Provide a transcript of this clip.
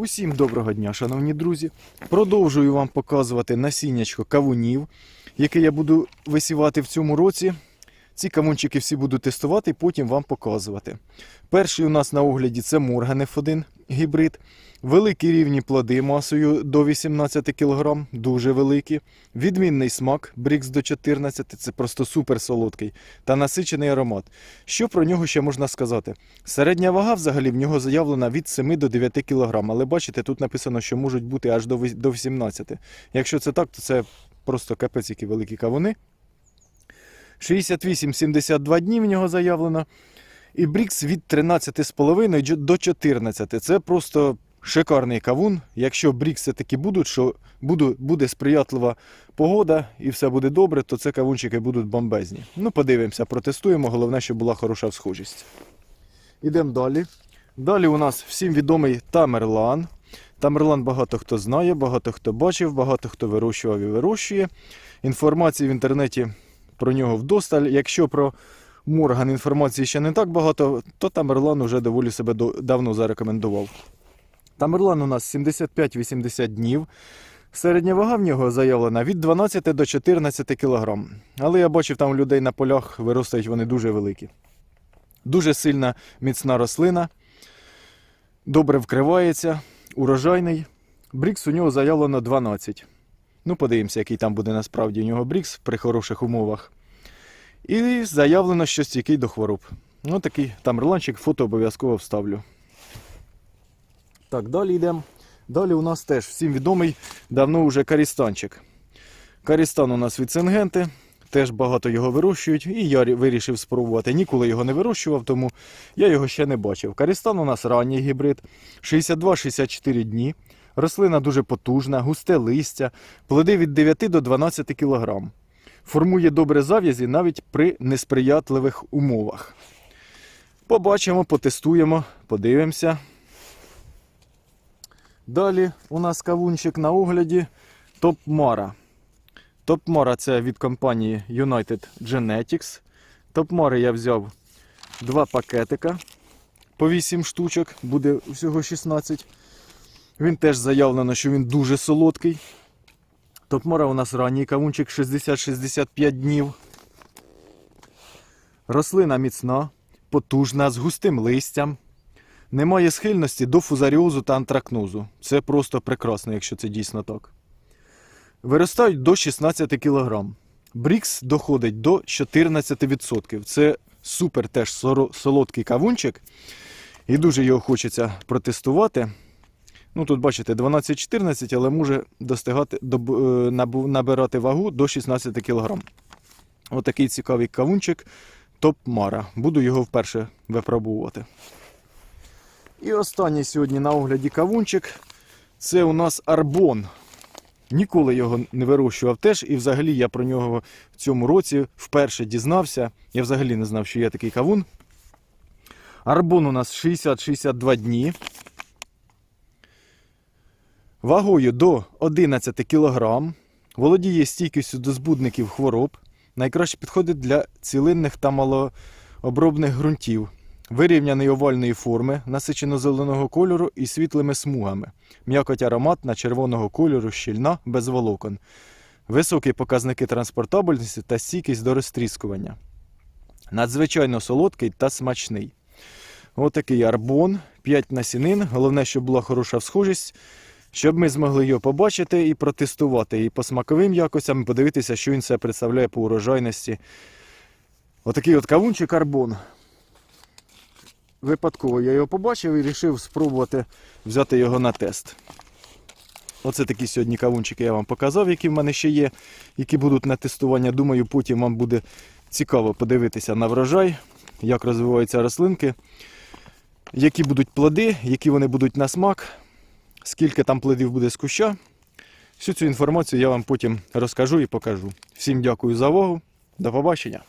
Усім доброго дня, шановні друзі. Продовжую вам показувати насіннячко кавунів, яке я буду висівати в цьому році. Ці кавунчики всі буду тестувати і потім вам показувати. Перший у нас на огляді це Морган F1 гібрид. Великі рівні плоди масою до 18 кг, дуже великі. Відмінний смак Брікс до 14, це просто супер солодкий та насичений аромат. Що про нього ще можна сказати? Середня вага взагалі в нього заявлена від 7 до 9 кг, але бачите, тут написано, що можуть бути аж до вис- до 18. Якщо це так, то це просто капець, які великі кавуни. 68-72 дні в нього заявлено. І Брікс від 13,5 до 14. Це просто шикарний кавун. Якщо Брікс все-таки будуть, що буде сприятлива погода і все буде добре, то це кавунчики будуть бомбезні. Ну, подивимося, протестуємо. Головне, щоб була хороша схожість. Ідемо далі. Далі у нас всім відомий Тамерлан. Тамерлан багато хто знає, багато хто бачив, багато хто вирощував і вирощує. Інформації в інтернеті про нього вдосталь. Якщо про Морган інформації ще не так багато, то Тамерлан уже доволі себе давно зарекомендував. Тамерлан у нас 75-80 днів. Середня вага в нього заявлена від 12 до 14 кг. Але я бачив там людей на полях виростають вони дуже великі. Дуже сильна міцна рослина, добре вкривається, урожайний. Брікс у нього заявлено 12. Ну, подивимося, який там буде насправді у нього брікс при хороших умовах. І заявлено, що стійкий до хвороб. Ну, такий там реланчик, фото обов'язково вставлю. Так, далі йдемо. Далі у нас теж всім відомий давно вже карістанчик. Карістан у нас від Сингенти. Теж багато його вирощують, і я вирішив спробувати. Ніколи його не вирощував, тому я його ще не бачив. Карістан у нас ранній гібрид, 62-64 дні. Рослина дуже потужна, густе листя, плоди від 9 до 12 кг. Формує добре зав'язі навіть при несприятливих умовах. Побачимо, потестуємо, подивимося. Далі у нас кавунчик на огляді Топ Мара. Топ Мара це від компанії United Genetics. Топ Мари я взяв два пакетика по 8 штучок, буде всього 16. Він теж заявлено, що він дуже солодкий. Топмора у нас ранній кавунчик 60-65 днів. Рослина міцна, потужна, з густим листям. Немає схильності до фузаріозу та антракнозу. Це просто прекрасно, якщо це дійсно так. Виростають до 16 кг. Брікс доходить до 14%. Це супер теж солодкий кавунчик. І дуже його хочеться протестувати. Ну, тут бачите, 12-14, але може достигати, е, набирати вагу до 16 кг. Отакий цікавий кавунчик Топ Мара. Буду його вперше випробувати. І останній сьогодні на огляді кавунчик. Це у нас арбон. Ніколи його не вирощував теж, і взагалі я про нього в цьому році вперше дізнався. Я взагалі не знав, що є такий кавун. Арбон у нас 60-62 дні. Вагою до 11 кг. Володіє стійкістю до збудників хвороб. Найкраще підходить для цілинних та малообробних ґрунтів. Вирівняний овальної форми, насичено зеленого кольору і світлими смугами. М'якоть ароматна, червоного кольору, щільна, без волокон. Високі показники транспортабельності та стійкість до розтріскування. Надзвичайно солодкий та смачний. Отакий арбон, 5 насінин. Головне, щоб була хороша схожість, щоб ми змогли його побачити і протестувати. І по смаковим якостям подивитися, що він себе представляє по урожайності. Отакий от кавунчик арбон. Випадково я його побачив і вирішив спробувати взяти його на тест. Оце такі сьогодні кавунчики я вам показав, які в мене ще є, які будуть на тестування. Думаю, потім вам буде цікаво подивитися на врожай, як розвиваються рослинки, які будуть плоди, які вони будуть на смак, скільки там плодів буде з куща. Всю цю інформацію я вам потім розкажу і покажу. Всім дякую за увагу. До побачення!